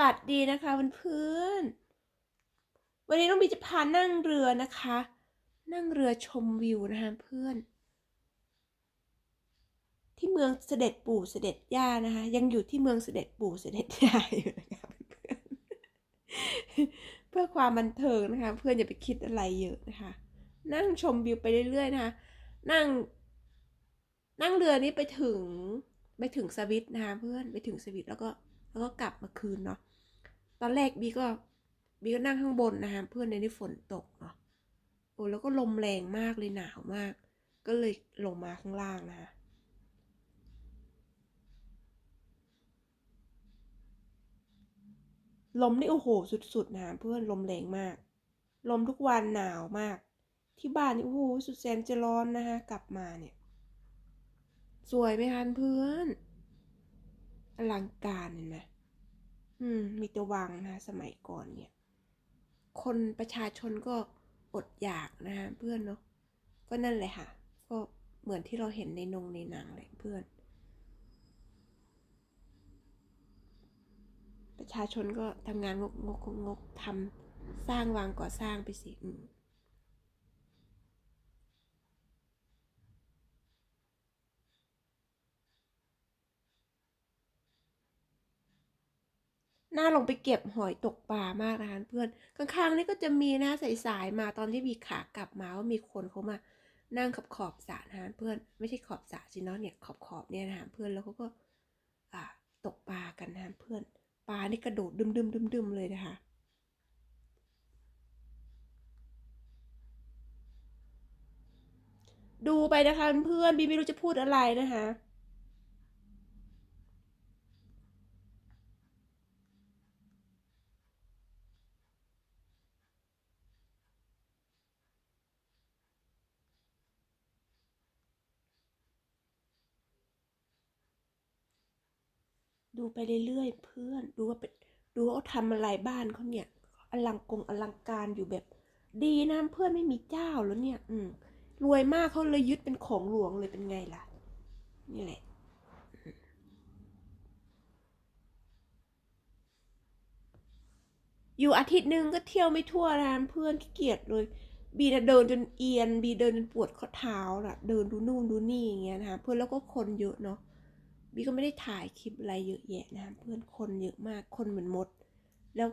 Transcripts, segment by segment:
วัสดีนะคะเพื่อนๆวันนี้น้องบีจะพานั่งเรือนะคะ นั่งเรือชมวิวนะคะเพื่อน ที่เมืองเสด็จปู่เสด็จย่านะคะ ยังอยู่ที่เมืองเสด็จปู่เสด็จย่าอยู่นะคะเพื่อนเพื่อความบันเทิงนะคะ เพื่อนอย่าไปคิดอะไรเยอะนะคะ นั่งชมวิวไปเรื่อยๆนะคะ นั่ง นั่งเรือนี้ไปถึงไปถึงสวิตนะคะเพื่อนไปถึงสวิตแล้วก็แล้วก็กลับมาคืนเนาะ ตอนแรกบีก็บีก็นั่งข้างบนนะคะเพื่อนในนี้ฝนตกเนาะโอ้แล้วก็ลมแรงมากเลยหนาวมาก ก็เลยลงมาข้างล่างนะคะลมนี่โอ้โหสุดๆนะคะเพื่อนลมแรงมาก ลมทุกวันหนาวมาก ที่บ้านนี่โอ้โหสุดแสนจะร้อนนะคะกลับมาเนี่ย สวยไหมคะเพื่อนอลังการเห็นไหม อืม มีแตะวังนะสมัยก่อนเนี่ย คนประชาชนก็อดอยากนะฮะเพื่อนเนาะก็นั่นแหละค่ะ ก็เหมือนที่เราเห็นในนงในหนังเลยเพื่อน ประชาชนก็ทำงานงกงกงกทำสร้างวางก่อสร้างไปสิอืม น่าลงไปเก็บหอยตกปลามากนะคะเพื่อนข้างๆนี่ก็จะมีนะสายๆมาตอนที่มีขากลับมาว่ามีคนเขามานั่งขอบขอบสระนะคะเพื่อนไม่ใช่ขอบสระสิเนาะเนี่ยขอบขอบเนี่ยนะคะเพื่อนแล้วเขาก็อ่าตกปลากันนะคะเพื่อนปลานี่กระโดดดึมดึมดึมดึมเลยนะคะดูไปนะคะเพื่อนบีไม่รู้จะพูดอะไรนะคะ ดูไปเรื่อยๆเพื่อนดูว่าเป็นดูว่าเขาทำอะไรบ้านเขาเนี่ยอลังกงอลังการอยู่แบบ ดีนะเพื่อนไม่มีเจ้าแล้วเนี่ย อืมรวยมากเขาเลยยึดเป็นของหลวงเลยเป็นไงล่ะ นี่แหละอยู่อาทิตย์หนึ่งก็เที่ยวไม่ทั่วร้านเพื่อนขี้เกียจเลย บีนะเดินจนเอียน บีเดินจนปวดข้อเท้าล่ะ เดินดูนู่นดูนี่อย่างเงี้ยนะคะเพื่อนแล้วก็คนเยอะเนาะ บีก็ไม่ได้ถ่ายคลิปอะไรเยอะแยะนะเพื่อนคนเยอะมากคนเหมือนมด แล้ว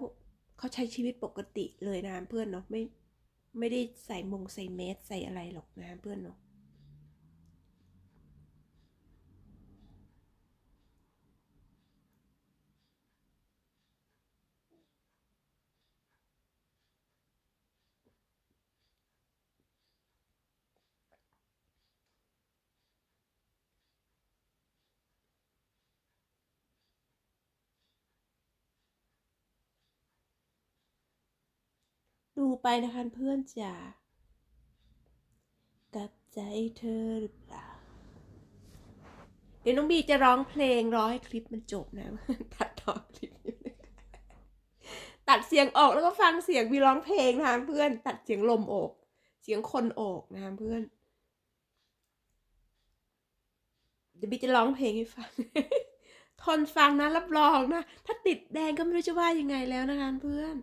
เขาใช้ชีวิตปกติเลยนะเพื่อนเนาะไม่ไม่ได้ใส่มงใส่เมสใส่อะไรหรอกนะเพื่อนเนาะ ดูไปนะคะเพื่อนจ๋ากับใจเธอหรือเปล่า เดี๋ยวน้องบีจะร้องเพลงรอให้คลิปมันจบนะ ตัดต่อคลิปนะคะตัดเสียงออกแล้วก็ฟังเสียงบีร้องเพลงนะคะเพื่อนตัดเสียงลมออก เสียงคนออกนะคะเพื่อนเดี๋ยวบีจะร้องเพลงให้ฟัง ทนฟังนะรับรองนะ ถ้าติดแดงก็ไม่รู้จะว่ายังไงแล้วนะคะเพื่อน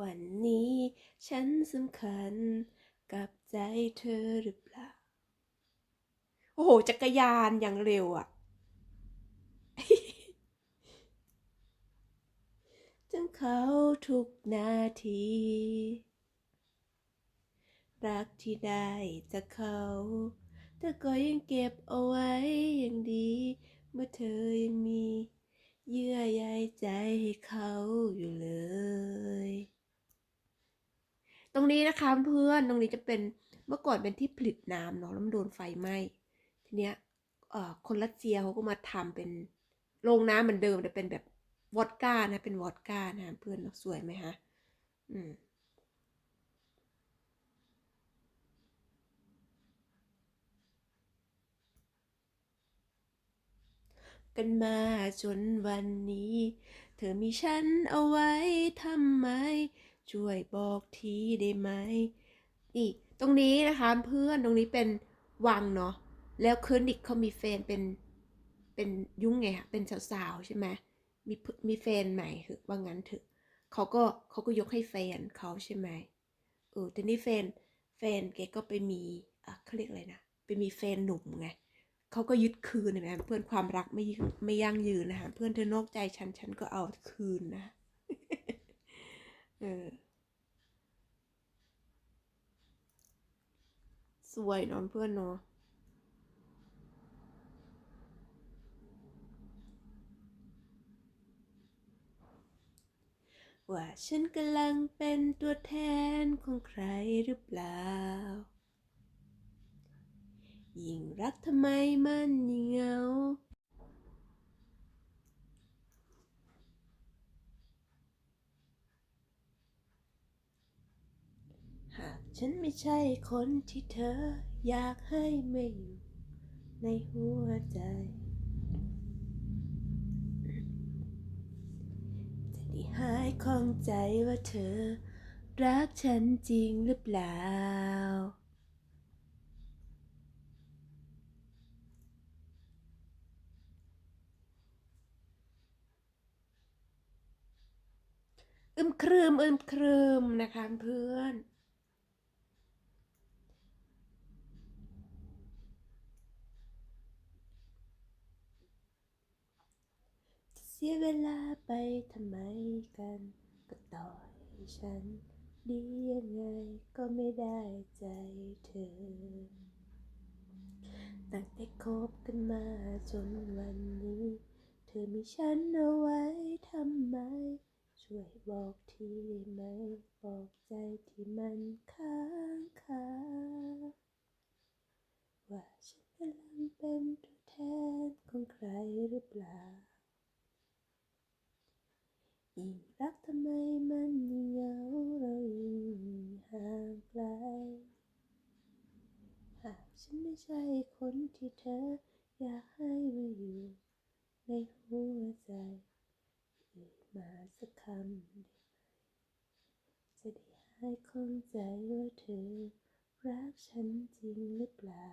วันนี้ฉันสำคัญกับใจเธอหรือเปล่า โอ้โห จักรยานอย่างเร็วอะ่ะจังเขาทุกนาที รักที่ได้จากเขาแต่ก็ยังเก็บเอาไว้อย่างดี เมื่อเธอยังมี เยื่อใยใจให้เขาอยู่เลย รงนี้นะคะเพื่อนตรงนี้จะเป็นเมื่อก่อนเป็นที่ผลิตน้ำเนาะแล้วมันโดนไฟไหม้ทีเนี้ยเอ่อคนรัสเซียเขาก็มาทำเป็นโรงน้ำเหมือนเดิมแต่เป็นแบบวอดก้านะ เป็นวอดก้านะเพื่อนสวยไหมฮะอืมกันมาจนวันนี้ เธอมีฉันเอาไว้ทำไม ช่วยบอกทีได้ไหมนี่ตรงนี้นะคะเพื่อนตรงนี้เป็นวังเนาะแล้วคิร์นิกเขามีแฟนเป็นเป็นยุ่งไงคะเป็นสาวๆใช่ไหมมีมีแฟนใหม่เถอะว่างั้นเถอะเขาก็เขาก็ยกให้แฟนเขาใช่ไหมเออแต่นี่แฟนแฟนแกก็ไปมีอะเขาเรียกอะไรนะไปมีแฟนหนุ่มไงเขาก็ยึดคืนนไหมเพื่อนความรักไม่ยืนไม่ยั่งยืนนะคะเพื่อนเธอนอกใจฉันฉันก็เอาคืนนะ เออ สวยเนอนเพื่อนเนาะว่าฉันกำลังเป็นตัวแทนของใครหรือเปล่า ยิ่งรักทำไมมันยิ่งเหงา หาก ฉันไม่ใช่คนที่เธออยากให้ไมาอยู่ในหัวใจ จะได้หายข้องใจว่าเธอ รักฉันจริงหรือเปล่า อึมครึมอึมครึมนะคะเพื่อน จะเสียเวลาไปทำไมกัน ก็ต่อให้ฉัน ดียังไงก็ไม่ได้ใจเธอ ตั้งแต่คบกันมาจนวันนี้ เธอมีฉันเอาไว้ทำไม ช่วยบอกทีได้ไหม บอกใจที่มันค้างคาว่าฉันกำลังเป็นตัวแทนของใครหรือเปล่า ยิ่งรักทำไมมันยิ่งเหงาเรายิ่งห่างไกล หากฉันไม่ใช่คนที่เธออยากให้มาอยู่ในหัวใจเอ่ยมาสักคำจะได้หายข้องใจว่าเธอรักฉันจริงหรือเปล่า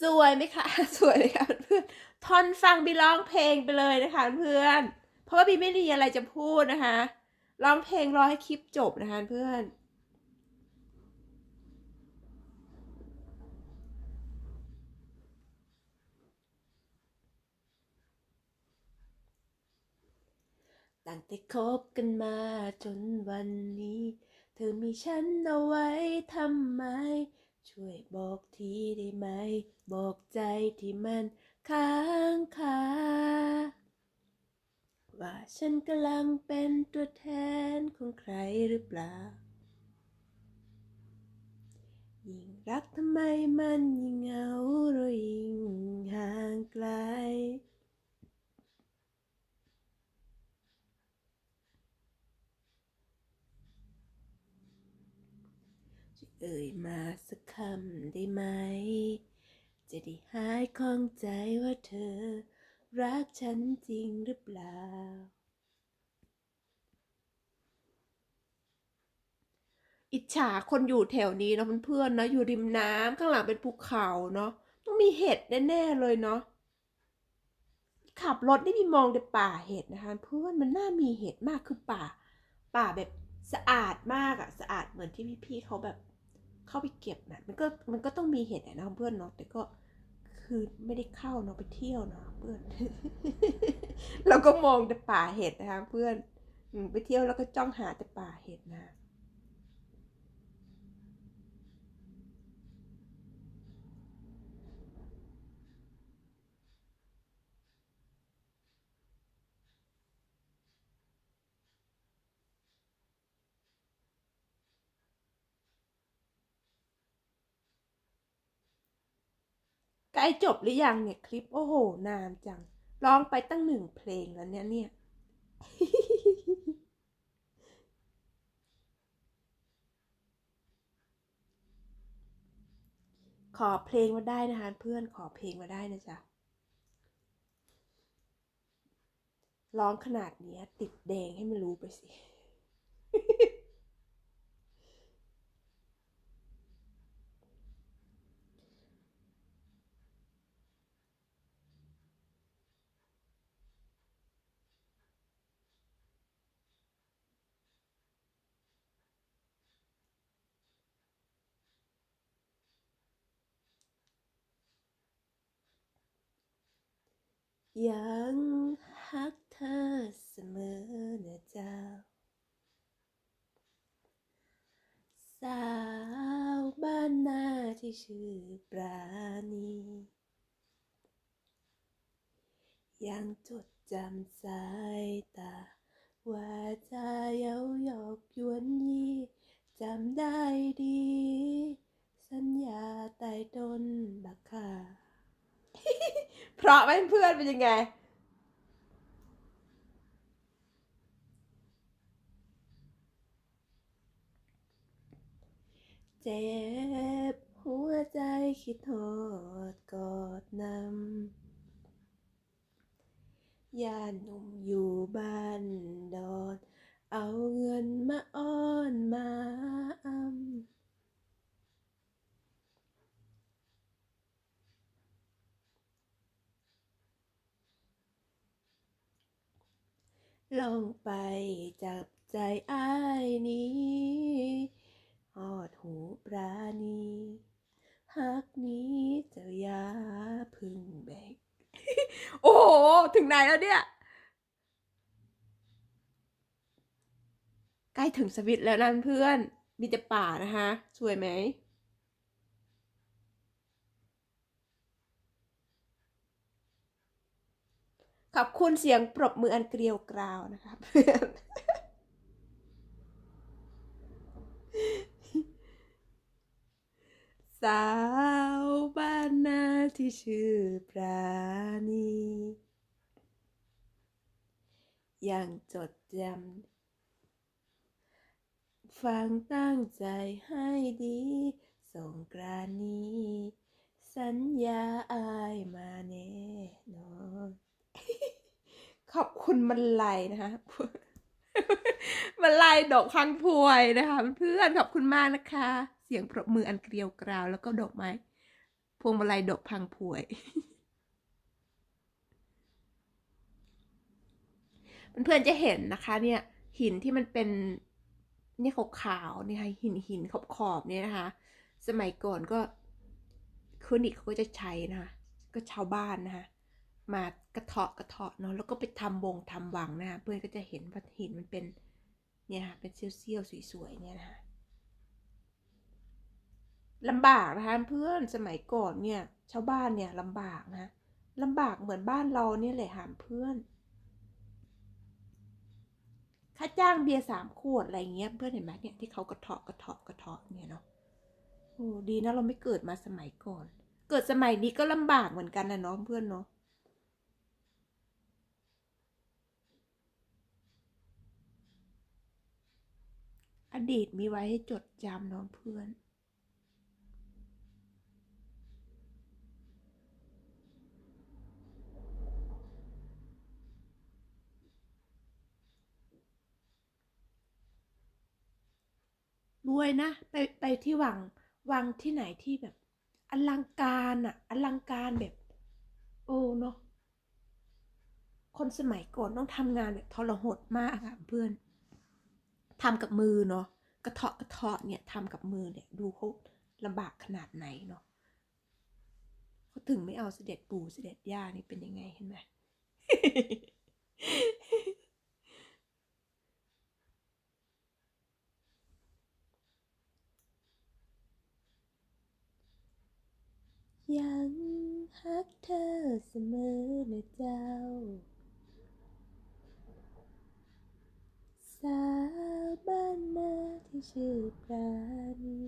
สวยไหมคะ สวยเลยค่ะเพื่อนทอนฟังบีร้องเพลงไปเลยนะคะเพื่อน เพราะว่าบีไม่มีอะไรจะพูดนะคะ ร้องเพลงรอให้คลิปจบนะคะเพื่อนตั้งแต่คบกันมาจนวันนี้ เธอมีฉันเอาไว้ทำไม ช่วยบอกทีได้ไหม บอกใจที่มันค้างคาว่าฉันกำลังเป็นตัวแทนของใครหรือเปล่า ยิ่งรักทำไมมันยิ่งเหงาเรายิ่งห่างไกล เอ่ยมาสักคำได้ไหม จะได้หายข้องใจว่าเธอ รักฉันจริงหรือเปล่า อิจฉาคนอยู่แถวนี้เนาะเพื่อนๆเนาะอยู่ริมน้ำข้างหลังเป็นภูเขาเนาะต้องมีเห็ดแน่ๆเลยเนาะขับรถได้มีมองแต่ป่าเห็ดนะคะเพื่อนมันน่ามีเห็ดมากคือป่า ป่าแบบสะอาดมากอะสะอาดเหมือนที่พี่ๆเขาแบบ เข้าไปเก็บนะมันก็มันก็ต้องมีเห็ดนะเพื่อนเนาะแต่ก็คือไม่ได้เข้าเนาะไปเที่ยวเนาะเพื่อน เราก็มองแต่ป่าเห็ดนะคะเพื่อนไปเที่ยวแล้วก็จ้องหาแต่ป่าเห็ดนะ ใกล้จบหรือยังเนี่ยคลิปโอ้โห นานจัง ร้องไปตั้งหนึ่งเพลงแล้วเนี่ยเนี่ยขอเพลงมาได้นะคะเพื่อนขอเพลงมาได้นะจ๊ะร้องขนาดเนี้ยติดแดงให้มันรู้ไปสิ ยังฮักเธอเสมอนะเจ้า สาวบ้านนาที่ชื่อปราณี ยังจดจำสายตา ว่าจะเย้าหยอกยวนยีจำได้ดี สัญญาใต้ต้น ราะไหมเพื่อนเป็นยังไง เจ็บหัวใจคิดทอดกอดนำยาหนุ่มอยู่บ้านดอน เอาเงินมาอ้อนมาอำ ลองไปจับใจอ้ายนี้หอดหูปราณีฮักนี้เจ้ายาพึ่งแบก โอ้โห ถึงไหนแล้วเนี่ย ใกล้ถึงสวิตแล้วนั่นเพื่อน มีแต่ป่านะคะ สวยไหม ขอบคุณเสียงปรบมืออันเกลียวกราวนะคะเพื่อนสาวบ้านนาที่ชื่อปราณียังจดจำฟังตั้งใจให้ดี ส่งกรานนี้ สัญญาอายมาแน่นอน ขอบ คุณมันไลยนะคะมันไลยดอกพังพวยนะคะเพื่อนขอบคุณมากนะคะ เสียงปรบมืออันเกลียวกราว แล้วก็ดอกไม้ พวงมาลัยดอกพังพวยเพื่อนๆจะเห็นนะคะเนี่ยหินที่มันเป็นเนี่ยขาวๆเนี่ยค่ะหินหินขอบขอบๆเนี่ยนะคะ สมัยก่อนก็คลินิกเขาก็จะใช้นะคะก็ชาวบ้านนะคะ มากระเทาะกระเทาะเนาะแล้วก็ไปทำวงทำวังนะคะเพื่อนก็จะเห็นว่าหินมันเป็นเนี่ยค่ะเป็นเซี่ยวๆสวยๆเนี่ยนะคะลำบากนะคะเพื่อนสมัยก่อนเนี่ยชาวบ้านเนี่ยลำบากนะลำบากเหมือนบ้านเราเนี่ยแหละหามเพื่อน ค่าจ้างเบียร์สามขวดอะไรเงี้ยเพื่อนเห็นไหมเนี่ยที่เขากระเทาะกระเทาะกระเทาะเนี่ยเนาะโอ้ดีนะเราไม่เกิดมาสมัยก่อน เกิดสมัยนี้ก็ลำบากเหมือนกันนะเนาะเพื่อนเนาะ อดีตมีไว้ให้จดจำน้องเพื่อน รวยนะ ไปไปที่วังวังที่ไหนที่แบบ อลังการอะอลังการแบบ โอ้เนาะคนสมัยก่อนต้องทำงานแบบทรหดมากอะเพื่อน ทำกับมือเนาะกระเทาะกระเทาะเนี่ยทำกับมือเนี่ยดูเขาลำบากขนาดไหนเนาะเขาถึงไม่เอาเสด็จปู่เสด็จย่านี่เป็นยังไงเห็นไหมยังฮักเธอเสมอนะเจ้าสา บ้านนาที่ชื่อปราณี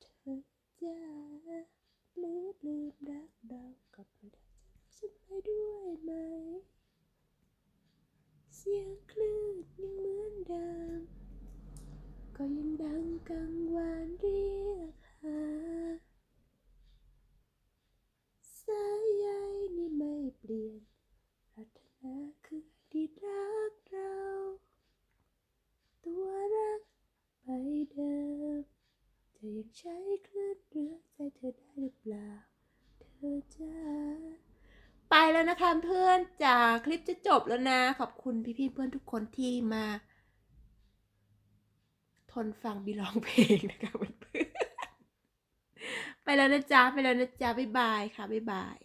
เธอจ้า ลืมลืมรักเรากับเราได้ฉันไปด้วยไหม เสียงคลื่นยังเหมือนเดิมก็ยังดังกังวานเรียกหาสายใยนี่ไม่เปลี่ยนรารถนาคืออดีตรักเรา ตัวรักไปเดิมจะ ยังใช้คลื่นเรือใจเธอได้หรือเปล่า เธอจ้าไปแล้วนะคะเพื่อนจากคลิปจะจบแล้วนะ ขอบคุณพี่ๆเพื่อนทุกคนที่มา ทนฟังบีร้องเพลงนะคะเพื่อนไปแล้วนะจ๊ะ ไปแล้วนะจ๊ะ บ๊ายบายค่ะ บ๊ายบาย